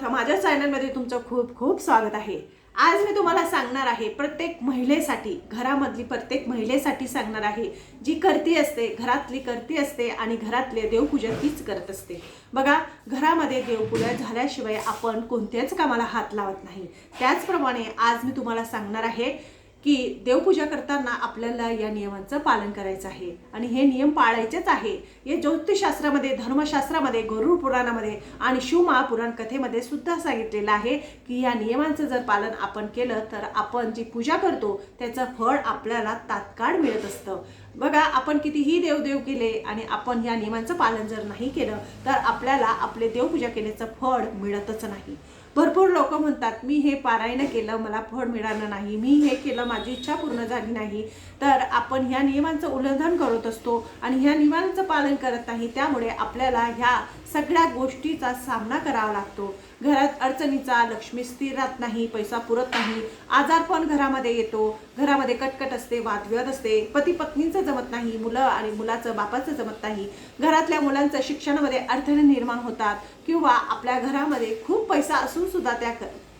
अर्थ माझ्या चॅनलमध्ये तुमचं खूप खूप स्वागत आहे. आज मी तुम्हाला सांगणार आहे प्रत्येक महिलेसाठी घरामधली प्रत्येक महिलेसाठी सांगणार आहे जी करती असते घरातली करती असते आणि घरातले देवपूजा तीच करत असते. बघा घरामध्ये देवपूजा झाल्याशिवाय आपण कोणत्याच कामाला हात लावत नाही. त्याचप्रमाणे आज मी तुम्हाला सांगणार आहे की देवपूजा करताना आपल्याला या नियमांचं पालन करायचं आहे. आणि हे नियम पाळायचेच आहे. हे ज्योतिषशास्त्रामध्ये धर्मशास्त्रामध्ये गरुड पुराणामध्ये आणि शिवमहापुराण कथेमध्ये सुद्धा सांगितलेलं आहे की या नियमांचं जर पालन आपण केलं तर आपण जी पूजा करतो त्याचं फळ आपल्याला तात्काळ मिळत असतं. बघा आपण कितीही देवदेव केले आणि आपण या नियमांचं पालन जर नाही केलं तर आपल्याला आपले देवपूजा केल्याचं फळ मिळतच नाही. भरपूर लोक म्हणतात मी हे पारायण केलं मला फळ मिळालं नाही. मी हे केलं माझी इच्छा पूर्ण झाली नाही. तर आपण ह्या नियमांचं उल्लंघन करत असतो आणि ह्या नियमांचं पालन करत नाही त्यामुळे आपल्याला ह्या सगळ्या गोष्टीचा सामना करावा लागतो. घरात अडचणीचा लक्ष्मी स्थिर राहत नाही पैसा पुरत नाही आजारपण घरामध्ये येतो. घरामध्ये कटकट असते वादविवाद असते. पती पत्नीचं जमत नाही मुलं आणि मुलाचं बापाचं जमत नाही. घरातल्या मुलांचं शिक्षणामध्ये अडथळे निर्माण होतात. किंवा आपल्या घरामध्ये खूप पैसा असून सुद्धा त्या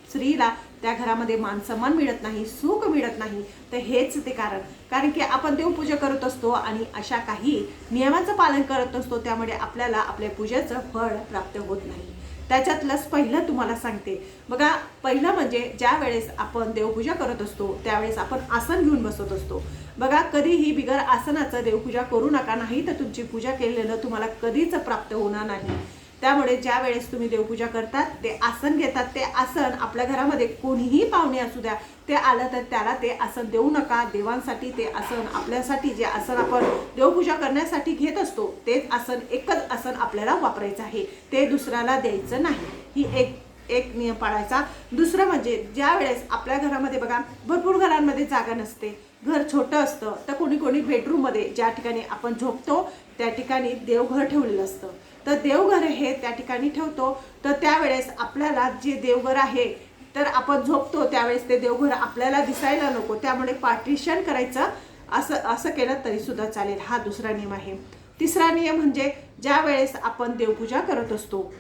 स्त्रीला त्या घरामध्ये मान सन्मान मिळत नाही सुख मिळत नाही तर हेच ते कारण. कारण की आपण देवपूजा करत असतो आणि अशा काही नियमाचं पालन करत असतो त्यामुळे आपल्याला आपल्या पूजेचं फळ प्राप्त होत नाही. त्याच्यातलंच पहिलं तुम्हाला सांगते. बघा पहिलं म्हणजे ज्या वेळेस आपण देवपूजा करत असतो त्यावेळेस आपण आसन घेऊन बसत असतो. बघा कधीही बिगर आसनाचं देवपूजा करू नका नाही तर तुमची पूजा केलेलं तुम्हाला कधीच प्राप्त होणार नाही. त्यामुळे ज्या वेळेस तुम्ही देवपूजा करतात ते आसन घेतात ते आसन आपल्या घरामध्ये कोणीही पाहुणे असू द्या ते आलं तर त्याला ते आसन देऊ नका. देवांसाठी ते आसन आपल्यासाठी जे आसन आपण देवपूजा करण्यासाठी घेत असतो तेच आसन एकच आसन आपल्याला वापरायचं आहे. ते दुसऱ्याला द्यायचं नाही. ही एक एक नियम पाळायचा. दुसरं म्हणजे ज्या वेळेस आपल्या घरामध्ये बघा भरपूर घरांमध्ये जागा नसते. घर छोटं असतं तर कोणी कोणी बेडरूममध्ये ज्या ठिकाणी आपण झोपतो त्या ठिकाणी देवघर ठेवलेलं असतं. तर देवघर हे त्या ठिकाणी ठेवतो. तर त्यावेळेस आपल्याला जे देवघर आहे तर आपण झोपतो त्यावेळेस ते देवघर आपल्याला दिसायला नको. त्यामुळे पार्टिशन करायचं असं असं केलं तरी सुद्धा चालेल. हा दुसरा नियम आहे. तिसरा नियम म्हणजे ज्या वेळेस आपण देवपूजा करत असतो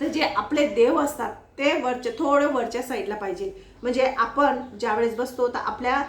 तर जे आपले देव असतात ते वरचे थोडं वरच्या साईडला पाहिजे. म्हणजे आपण ज्यावेळेस बसतो तर आपल्या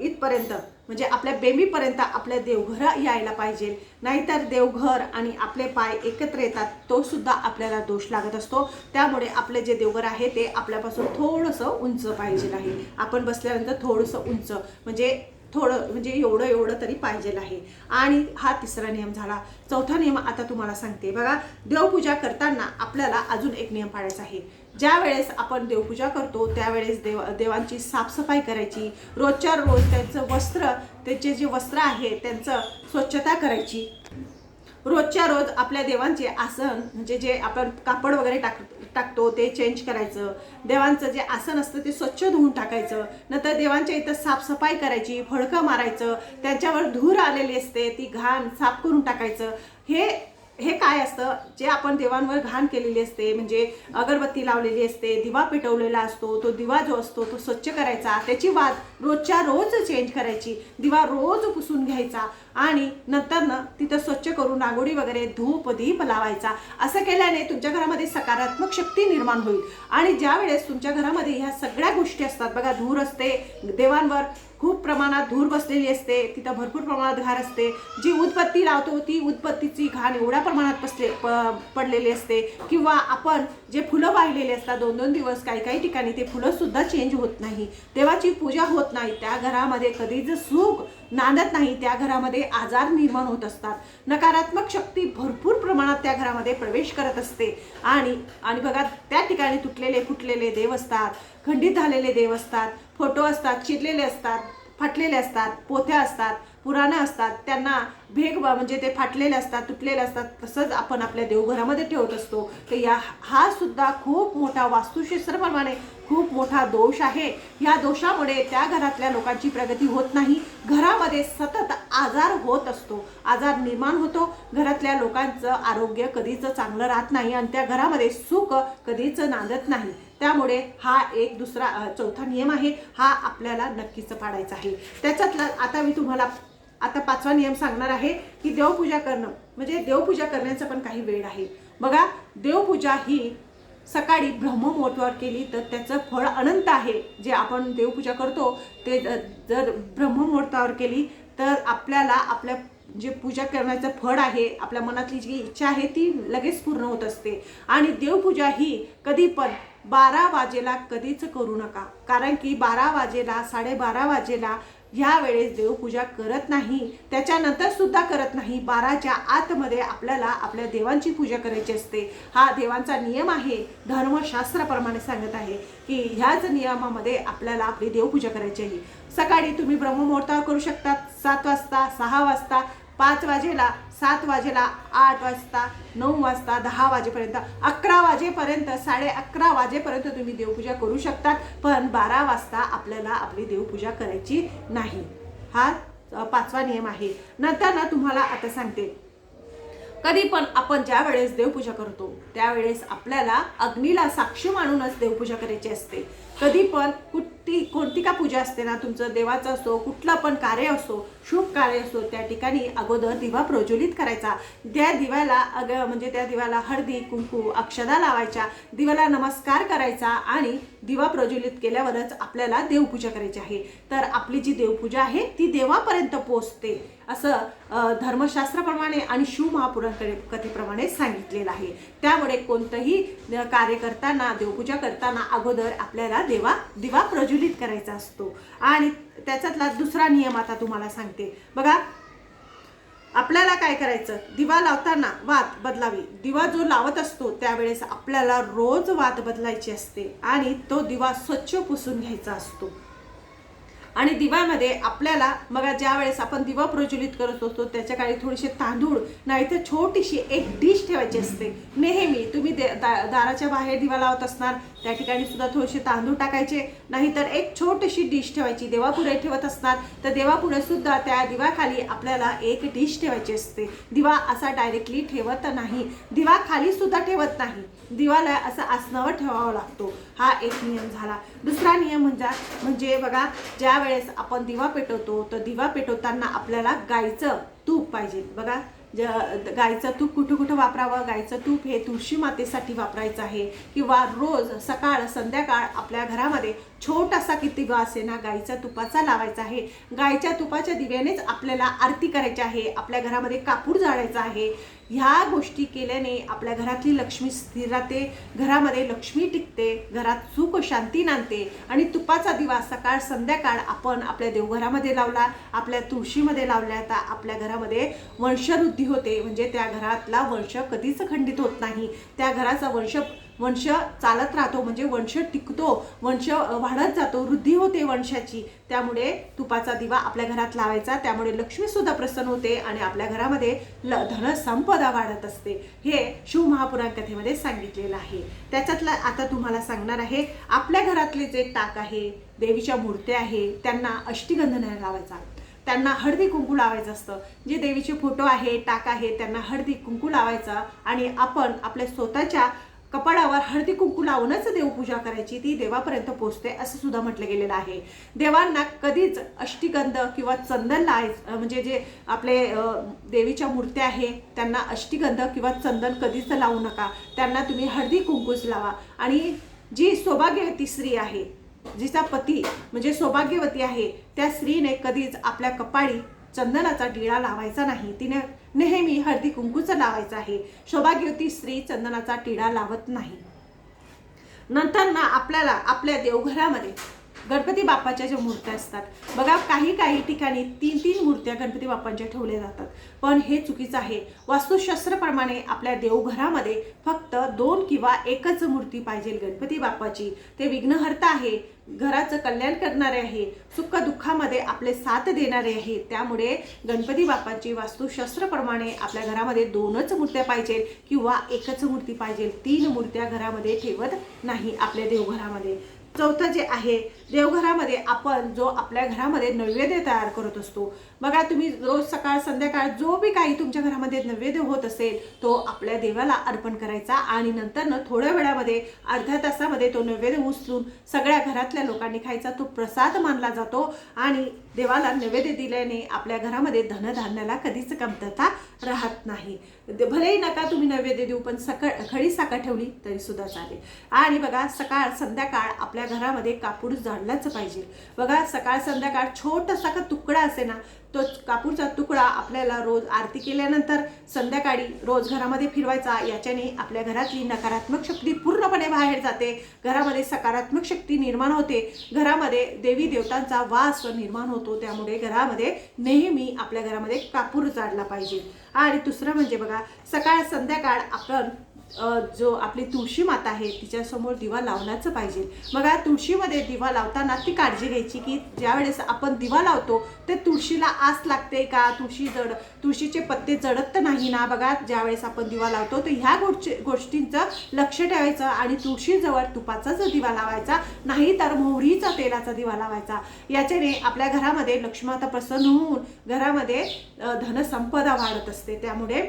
इथपर्यंत म्हणजे आपल्या बेंबीपर्यंत आपल्या देवघर यायला पाहिजे. नाहीतर देवघर आणि आपले पाय एकत्र येतात तो सुद्धा आपल्याला दोष लागत असतो. त्यामुळे आपले जे देवघर आहे ते आपल्यापासून थोडंसं उंच पाहिजे आहे. आपण बसल्यानंतर थोडंसं उंच म्हणजे थोडं म्हणजे एवढं एवढं तरी पाहिजे आहे. आणि हा तिसरा नियम झाला. चौथा नियम आता तुम्हाला सांगते. बघा देवपूजा करताना आपल्याला अजून एक नियम पाळायचा आहे. ज्या वेळेस आपण देवपूजा करतो त्यावेळेस देव देवांची साफसफाई करायची. रोजच्या रोज त्यांचं वस्त्र त्यांचे जे वस्त्र आहे त्यांचं स्वच्छता करायची. रोजच्या रोज आपल्या देवांचे आसन म्हणजे जे आपण कापड वगैरे टाक टाकतो ते चेंज करायचं. देवांचं जे आसन असतं ते स्वच्छ धुवून टाकायचं. नंतर देवांच्या इथं साफसफाई करायची फडकं मारायचं. त्यांच्यावर धूर आलेली असते ती घाण साफ करून टाकायचं. हे हे काय असतं? जे आपण देवांवर घाण केलेली असते म्हणजे अगरबत्ती लावलेली असते दिवा पेटवलेला असतो तो दिवा जो असतो तो स्वच्छ करायचा त्याची वाद रोजच्या रोज चेंज करायची दिवा रोज पुसून घ्यायचा आणि नंतर ना तिथं स्वच्छ करून रांगोळी वगैरे धूप दीप लावायचा. असं केल्याने तुमच्या घरामध्ये सकारात्मक शक्ती निर्माण होईल. आणि ज्या वेळेस तुमच्या घरामध्ये ह्या सगळ्या गोष्टी असतात बघा धूर असते देवांवर खूप प्रमाणात धूर बसलेली असते. तिथं भरपूर प्रमाणात घाण असते. जी उदबत्ती लावतो ती उदबत्तीची घाण एवढ्या प्रमाणात बसले प पडलेली असते. किंवा आपण जे फुलं वाहिलेले असतात दोन दोन दिवस काही काही ठिकाणी ते फुलंसुद्धा चेंज होत नाही. देवाची पूजा होत नाही. त्या घरामध्ये कधीच सुख नांदत नाही त्या घरामध्ये आजार निर्माण होत असतात. नकारात्मक शक्ती भरपूर प्रमाणात त्या घरामध्ये प्रवेश करत असते. आणि आणि बघा त्या ठिकाणी तुटलेले फुटलेले देव असतात खंडित झालेले देव असतात फोटो असतात चिरलेले असतात फाटलेले असतात पोथ्या असतात पुराणं असतात त्यांना भेग म्हणजे ते फाटलेले असतात तुटलेले असतात तसंच आपण आपल्या देवघरामध्ये ठेवत असतो. तर या हा सुद्धा खूप मोठा वास्तुशास्त्रप्रमाणे खूप मोठा दोष आहे. या दोषामुळे त्या घरातल्या लोकांची प्रगती होत नाही. घरामध्ये सतत आजार होत असतो. आजार निर्माण होतो. घरातल्या लोकांचं आरोग्य कधीच चांगलं राहत नाही आणि त्या घरामध्ये सुख कधीच नांदत नाही. त्यामुळे हा एक दुसरा चौथा नियम आहे. हा आपल्याला नक्कीच पाडायचा आहे. त्याच्यातला आता मी तुम्हाला आता पाचवा नियम सांगणार आहे की देवपूजा करणं म्हणजे देवपूजा करण्याचं पण काही वेळ आहे. बघा देवपूजा ही सकाळी ब्रह्ममुहूर्तावर केली तर त्याचं फळ अनंत आहे. जे आपण देवपूजा करतो ते जर ब्रह्ममुहूर्तावर केली तर आपल्याला आपल्या जे पूजा करण्याचं फळ आहे आपल्या मनातली जी इच्छा आहे ती लगेच पूर्ण होत असते. आणि देवपूजा ही कधी पण बारा वाजेला कधीच करू नका. कारण की बारा वाजेला साडेबारा वाजेला ह्या वेळेस देवपूजा करत नाही त्याच्यानंतर सुद्धा करत नाही. बाराच्या आतमध्ये आपल्याला आपल्या देवांची पूजा करायची असते. हा देवांचा नियम आहे. धर्मशास्त्राप्रमाणे सांगत आहे की ह्याच नियमामध्ये आपल्याला आपली देवपूजा करायची आहे. सकाळी तुम्ही ब्रह्ममुहूर्तावर करू शकता सात वाजता सहा वाजता पाच वाजेला सात वाजेला आठ वाजता नऊ वाजता दहा वाजेपर्यंत अकरा वाजेपर्यंत साडे अकरा वाजेपर्यंत तुम्ही देवपूजा करू शकतात पण बारा वाजता आपल्याला आपली देवपूजा करायची नाही. हा पाचवा नियम आहे. नंतर ना तुम्हाला आता सांगते. कधी पण आपण ज्या वेळेस देवपूजा करतो त्यावेळेस आपल्याला अग्नीला साक्ष मानूनच देवपूजा करायची असते. कधी पण कुठली कोणती का पूजा असते ना तुमचं देवाचं असो कुठलं पण कार्य असो शुभ कार्य असो त्या ठिकाणी अगोदर दिवा प्रज्वलित करायचा. त्या दिव्याला अग म्हणजे त्या दिव्याला हळदी कुंकू अक्षदा लावायच्या. दिव्याला नमस्कार करायचा आणि दिवा प्रज्वलित केल्यावरच आपल्याला देवपूजा करायची आहे. तर आपली जी देवपूजा आहे ती देवापर्यंत पोचते असं धर्मशास्त्राप्रमाणे आणि शिव कथेप्रमाणे सांगितलेलं आहे. त्यामुळे कोणतंही कार्य करताना देवपूजा करताना अगोदर आपल्याला देवा दिवा प्रज्वलित करायचा असतो. आणि त्याच्यातला दुसरा नियम आता तुम्हाला सांगते. बघा आपल्याला काय करायचं? दिवा लावताना वात बदलावी. दिवा जो लावत असतो त्यावेळेस आपल्याला रोज वात बदलायची असते आणि तो दिवा स्वच्छ पुसून घ्यायचा असतो. आणि दिव्यामध्ये आपल्याला मग ज्या वेळेस आपण दिवा प्रज्वलित करत असतो त्याच्या काळी थोडेसे तांदूळ नाहीतर छोटीशी एक डिश ठेवायची असते. नेहमी तुम्ही दे दा- दाराच्या बाहेर दिवा लावत असणार त्या ठिकाणी सुद्धा थोडेसे तांदूळ टाकायचे नाहीतर एक छोटीशी डिश ठेवायची. देवापुढे ठेवत असणार तर देवापुढे सुद्धा त्या दिवाखाली आपल्याला एक डिश ठेवायची असते. दिवा असा डायरेक्टली ठेवत नाही. दिवा खाली सुद्धा ठेवत नाही. दिवाला असं आसनावर ठेवावा लागतो. हा एक नियम झाला. दुसरा नियम म्हणजे म्हणजे बघा ज्या वेळेस आपण दिवा पेटवतो तर दिवा पेटवताना आपल्याला गाईचं तूप पाहिजे. बघा ज गाईचं तूप कुठं कुठं वापरावं? गाईचं तूप हे तुळशी मातेसाठी वापरायचं आहे. किंवा रोज सकाळ संध्याकाळ आपल्या घरामध्ये छोटासा किती दिवा असे ना गाईच्या तुपाचा लावायचा आहे. गाईच्या तुपाच्या दिव्यानेच आपल्याला आरती करायची आहे. आपल्या घरामध्ये कापूर जाळायचा आहे. ह्या गोष्टी केल्याने आपल्या घरातली लक्ष्मी स्थिर राहते घरामध्ये लक्ष्मी टिकते घरात सुख शांती नांदते आणि तुपाचा दिवा सकाळ संध्याकाळ आपण आपल्या देवघरामध्ये लावला आपल्या तुळशीमध्ये लावल्या तर आपल्या घरामध्ये वंशवृद्धी होते. म्हणजे त्या घरातला वंश कधीच खंडित होत नाही. त्या घराचा वंश वंश चालत राहतो म्हणजे वंश टिकतो वंश वाढत जातो वृद्धी होते वंशाची. त्यामुळे तुपाचा दिवा आपल्या घरात लावायचा त्यामुळे लक्ष्मी सुद्धा प्रसन्न होते आणि आपल्या घरामध्ये ल धन संपदा वाढत असते. हे शिव महापुराण कथेमध्ये सांगितलेलं आहे. त्याच्यातला आता तुम्हाला सांगणार आहे आपल्या घरातले जे टाक आहे देवीच्या मूर्त्या आहे त्यांना अष्टीगंध नाही लावायचा. त्यांना हळदी कुंकू लावायचं असतं. जे देवीचे फोटो आहे टाक आहे त्यांना हळदी कुंकू लावायचा आणि आपण आपल्या स्वतःच्या कपाळावर हळदी कुंकू लावूनच देवपूजा करायची ती देवापर्यंत पोचते असं सुद्धा म्हटलं गेलेलं आहे. देवांना कधीच अष्टीगंध किंवा चंदन लाय म्हणजे जे आपले देवीच्या मूर्त्या आहे त्यांना अष्टीगंध किंवा चंदन कधीच लावू नका. त्यांना तुम्ही हळदी कुंकूच लावा. आणि जी सौभाग्यवती स्त्री आहे जिचा पती म्हणजे सौभाग्यवती आहे त्या स्त्रीने कधीच आपल्या कपाळी चंदनाचा डिळा लावायचा नाही. तिने नेहमी हळदी कुंकूच लावायचं आहे. सौभाग्यवती स्त्री चंदनाचा टिळा लावत नाही. नंतर ना आपल्याला आपल्या देवघरामध्ये गणपती बाप्पाच्या ज्या मूर्त्या असतात बघा काही काही ठिकाणी तीन तीन मूर्त्या गणपती बाप्पांच्या ठेवल्या जातात. पण हे चुकीचं आहे. वास्तुशास्त्राप्रमाणे आपल्या देवघरामध्ये फक्त दोन किंवा एकच मूर्ती पाहिजे गणपती बाप्पाची. ते विघ्नहर्ता आहे घराचं कल्याण करणारे आहे सुख दुःखामध्ये आपले साथ देणारे आहे. त्यामुळे गणपती बाप्पाची वास्तुशास्त्रप्रमाणे आपल्या घरामध्ये दोनच मूर्त्या पाहिजे किंवा एकच मूर्ती पाहिजे. तीन मूर्त्या घरामध्ये ठेवत नाही आपल्या देवघरामध्ये. चौथं जे आहे देवघरामध्ये आपण जो आपल्या घरामध्ये नैवेद्य तयार करत असतो. बघा तुम्ही रोज सकाळ संध्याकाळ जो बी काही तुमच्या घरामध्ये नैवेद्य होत असेल तो आपल्या देवाला अर्पण करायचा आणि नंतर न थोड्या वेळामध्ये अर्ध्या तासामध्ये तो नैवेद्य उचलून सगळ्या घरातल्या लोकांनी खायचा तो प्रसाद मानला जातो आणि देवाला नैवेद्य दिल्याने आपल्या घरामध्ये धनधान्याला कधीच कमतरता राहत नाही. भलेही नका तुम्ही नैवेद्य देऊ पण सकाळ खडी साखर ठेवली तरी सुद्धा चालेल. आणि बघा सकाळ संध्याकाळ आपल्या घरामध्ये कापूर जाळलाच पाहिजे. बघा सकाळ संध्याकाळ छोटासा का तुकडा असे ना तो कापूरचा तुकडा आपल्याला रोज आरती केल्यानंतर संध्याकाळी रोज घरामध्ये फिरवायचा. याच्याने आपल्या घरातली नकारात्मक शक्ती पूर्णपणे बाहेर जाते. घरामध्ये सकारात्मक शक्ती निर्माण होते. घरामध्ये देवी देवतांचा वास निर्माण होतो. त्यामुळे घरामध्ये नेहमी आपल्या घरामध्ये कापूर जाडला पाहिजे. आणि दुसरं म्हणजे बघा सकाळ संध्याकाळ आपण जो आपली तुळशी माता आहे तिच्यासमोर दिवा लावलाच पाहिजे. बघा तुळशीमध्ये दिवा लावताना ती काळजी घ्यायची की ज्यावेळेस आपण दिवा लावतो ते तुळशीला आस लागते का? तुळशी जड तुळशीचे पत्ते जडत तर नाही ना बघा? ज्यावेळेस आपण दिवा लावतो तर ह्या गोष्टी गोष्टींचं लक्ष ठेवायचं आणि तुळशीजवळ तुपाचाच दिवा लावायचा नाही तर मोहरीचा तेलाचा दिवा लावायचा. याच्याने आपल्या घरामध्ये लक्ष्मीमाता प्रसन्न होऊन घरामध्ये धनसंपदा वाढत असते. त्यामुळे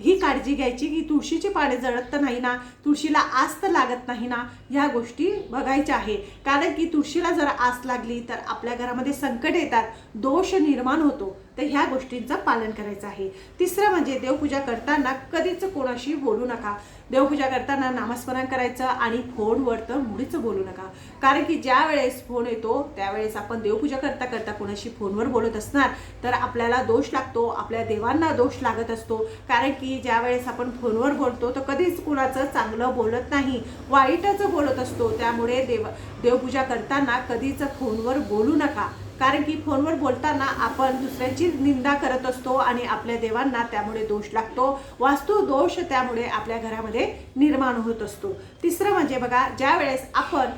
ही काळजी घ्यायची की तुळशीची पाने जळत तर नाही ना तुळशीला आस तर लागत नाही ना ह्या गोष्टी बघायच्या आहे. कारण की तुळशीला जर आस लागली तर आपल्या घरामध्ये संकट येतात दोष निर्माण होतो. तर ह्या गोष्टींचं पालन करायचं आहे. तिसरं म्हणजे देवपूजा करताना कधीच कोणाशी बोलू नका. देवपूजा करताना नामस्मरण करायचं आणि फोनवर तर मुळीच बोलू नका. कारण की ज्या वेळेस फोन येतो त्यावेळेस आपण देवपूजा करता करता कोणाशी फोनवर बोलत असणार तर आपल्याला दोष लागतो आपल्या देवांना दोष लागत असतो. कारण की ज्या वेळेस आपण फोनवर बोलतो तर कधीच कुणाचं चांगलं बोलत नाही वाईटच बोलत असतो. त्यामुळे देव देवपूजा करताना कधीच फोनवर बोलू नका. कारण की फोनवर बोलताना आपण दुसऱ्यांची निंदा करत असतो आणि आपल्या देवांना त्यामुळे दोष लागतो. वास्तू दोष त्यामुळे आपल्या घरामध्ये निर्माण होत असतो. तिसरं म्हणजे बघा ज्या वेळेस आपण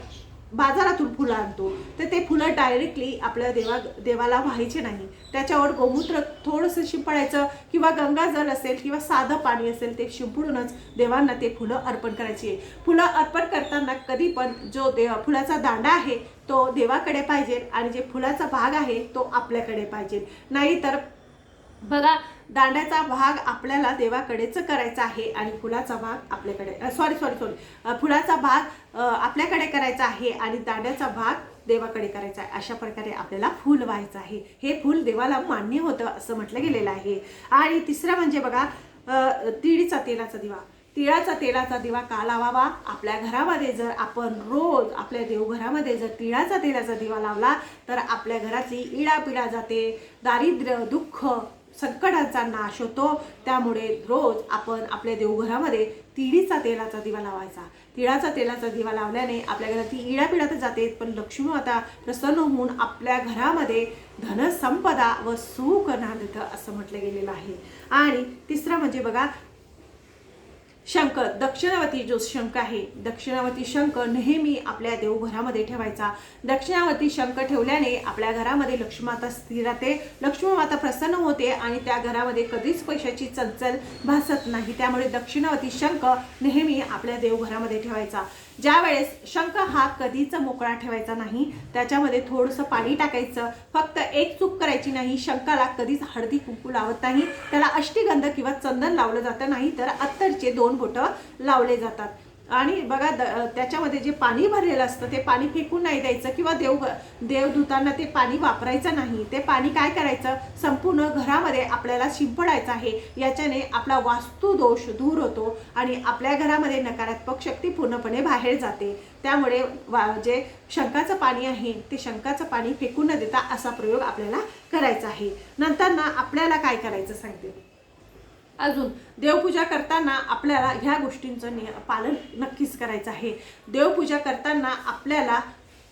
बाजारातून फुलं आणतो तर ते फुलं डायरेक्टली आपल्या देवा देवाला व्हायचे नाही. त्याच्यावर गोमूत्र थोडंसं शिंपडायचं किंवा गंगाजल असेल किंवा साधं पाणी असेल ते शिंपडूनच देवांना ते फुलं अर्पण करायची. आहे फुलं अर्पण करताना कधी पण जो देव फुलाचा दांडा आहे तो देवाकडे पाहिजे आणि जे फुलाचा भाग आहे तो आपल्याकडे पाहिजे. नाहीतर बघा दांड्याचा भाग आपल्याला देवाकडेच करायचा आहे आणि फुलाचा भाग आपल्याकडे सॉरी सॉरी सॉरी फुलाचा भाग आपल्याकडे करायचा आहे आणि दांड्याचा भाग देवाकडे करायचा आहे. अशा प्रकारे आपल्याला फूल व्हायचं आहे. हे फूल देवाला मान्य होतं असं म्हटलं गेलेलं आहे. आणि तिसरं म्हणजे बघा तिळीचा तेलाचा दिवा. तिळाचा तेलाचा दिवा का लावावा? आपल्या घरामध्ये जर आपण रोज आपल्या देवघरामध्ये जर तिळाचा तेलाचा दिवा लावला तर आपल्या घरातली इळापिळा जाते दारिद्र्य दुःख संकटांचा नाश होतो. त्यामुळे रोज आपण आपल्या देवघरामध्ये तिळीचा तेलाचा दिवा लावायचा. तिळाचा तेलाचा दिवा लावल्याने आपल्या घरातली इळापिळा तर जाते पण लक्ष्मी माता प्रसन्न होऊन आपल्या घरामध्ये धनसंपदा व सुख नांदतं असं म्हटलं गेलेलं आहे. आणि तिसरं म्हणजे बघा शंख दक्षिणावती जो शंख आहे दक्षिणावती शंख नेहमी आपल्या देवघरामध्ये ठेवायचा. दक्षिणावती शंख ठेवल्याने आपल्या घरामध्ये लक्ष्मीमाता स्थिर राहते लक्ष्मीमाता प्रसन्न होते आणि त्या घरामध्ये कधीच पैशाची चलचल भासत नाही. त्यामुळे दक्षिणावती शंख नेहमी आपल्या देवघरामध्ये ठेवायचा. ज्या वेळेस शंख हा कधीच मोकळा ठेवायचा नाही त्याच्यामध्ये थोडंसं पाणी टाकायचं फक्त एक चूक करायची नाही शंखाला कधीच हळदी कुंकू लावत नाही त्याला अष्टीगंध किंवा चंदन लावलं जातं नाही तर अत्तरचे दोन बोटं लावले जातात. आणि बघा द त्याच्यामध्ये जे पाणी भरलेलं असतं ते पाणी फेकून नाही द्यायचं किंवा देव देव धुताना ते पाणी वापरायचं नाही. ते पाणी काय करायचं? संपूर्ण घरामध्ये आपल्याला शिंपडायचं आहे. याच्याने आपला वास्तू दोष दूर होतो आणि आपल्या घरामध्ये नकारात्मक शक्ती पूर्णपणे बाहेर जाते. त्यामुळे वा जे शंकाचं पाणी आहे ते शंकाचं पाणी फेकून न देता असा प्रयोग आपल्याला करायचा आहे. नंतर ना आपल्याला काय करायचं सांगते? अजून देवपूजा करताना आपल्याला ह्या गोष्टींचं नि पालन नक्कीच करायचं आहे. देवपूजा करताना आपल्याला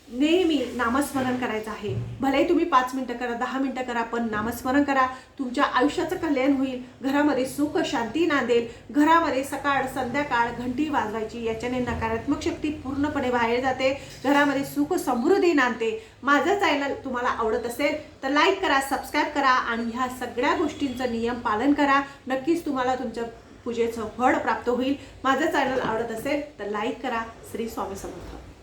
नेहमी नामस्मरण करायचं आहे. भलेही तुम्ही पाच मिनटं करा दहा मिनटं करा पण नामस्मरण करा. तुमच्या आयुष्याचं कल्याण होईल. घरामध्ये सुख शांती नांदेल. घरामध्ये सकाळ संध्याकाळ घंटी वाजवायची. याच्याने नकारात्मक शक्ती पूर्णपणे बाहेर जाते. घरामध्ये सुख समृद्धी नांदते. माझं चॅनल तुम्हाला आवडत असेल तर लाईक करा सबस्क्राईब करा आणि ह्या सगळ्या गोष्टींचं नियम पालन करा. नक्कीच तुम्हाला तुमच्या पूजेचं फळ प्राप्त होईल. माझं चॅनल आवडत असेल तर लाईक करा. श्री स्वामी समर्थ.